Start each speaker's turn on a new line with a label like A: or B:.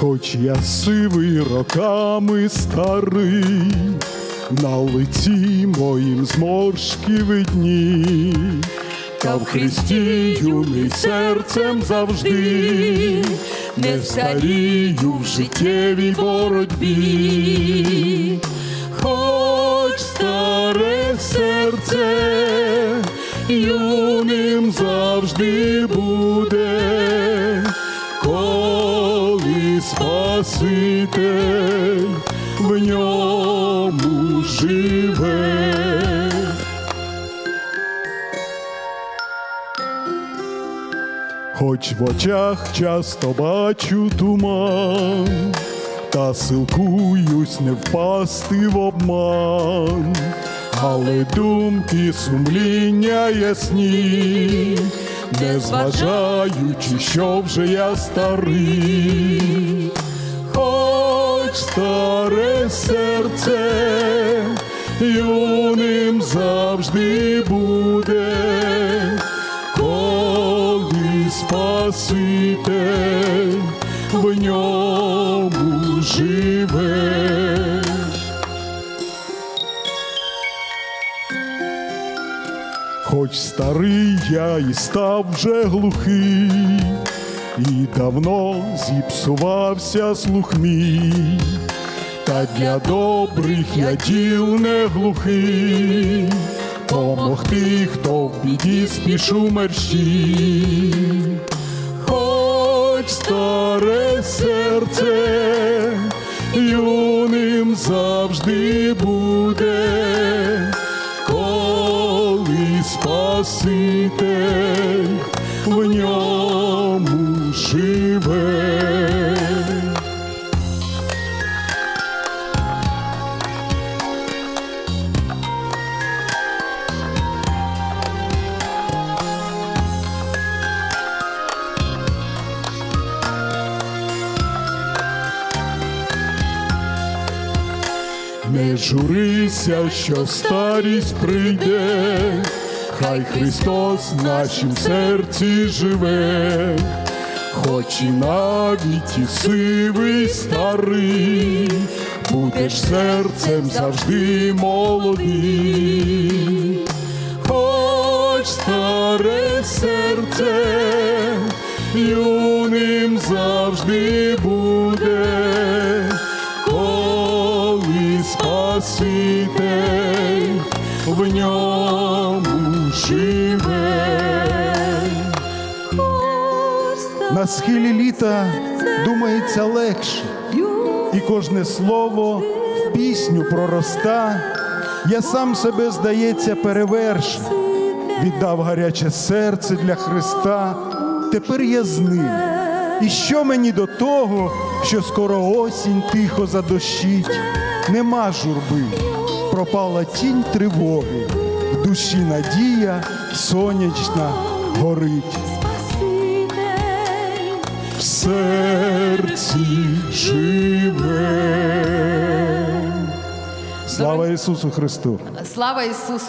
A: Хоч я сивий роками старий, на лиці моїм зморшки видні, та в Христі юний серцем завжди, не старію в життєвій боротьбі, хоч старе серце юним завжди буде, коли Спаситель в ньому живе. Хоч в очах часто бачу туман, та силкуюсь не впасти в обман, але думки сумління ясні, не зважаючи, що вже я старий, старе серце юним завжди буде коли Спаситель в ньому живе. Хоч старий я і став вже глухий, і давно зіпсувався слух мій, та для добрих я діл не глухий, помогти, хто в біді спішу мерщі, хоч старе серце юним завжди буде, коли Спаситель в ньому живе. Не журися, що старість прийде, хай Христос в нашім серці живе, хоч і навіть і сивий старий, будеш серцем завжди молодий, хоч старе серце юним завжди буде коли Спаситель в ньому живе.
B: На схилі літа думається легше, і кожне слово в пісню пророста. Я сам себе, здається, перевершив, віддав гаряче серце для Христа. Тепер я з ним. І що мені до того, що скоро осінь тихо задощить? Нема журби, пропала тінь тривоги, в душі надія сонячна горить.
A: В серці живе.
B: Слава Ісусу Христу!
C: Слава Ісусу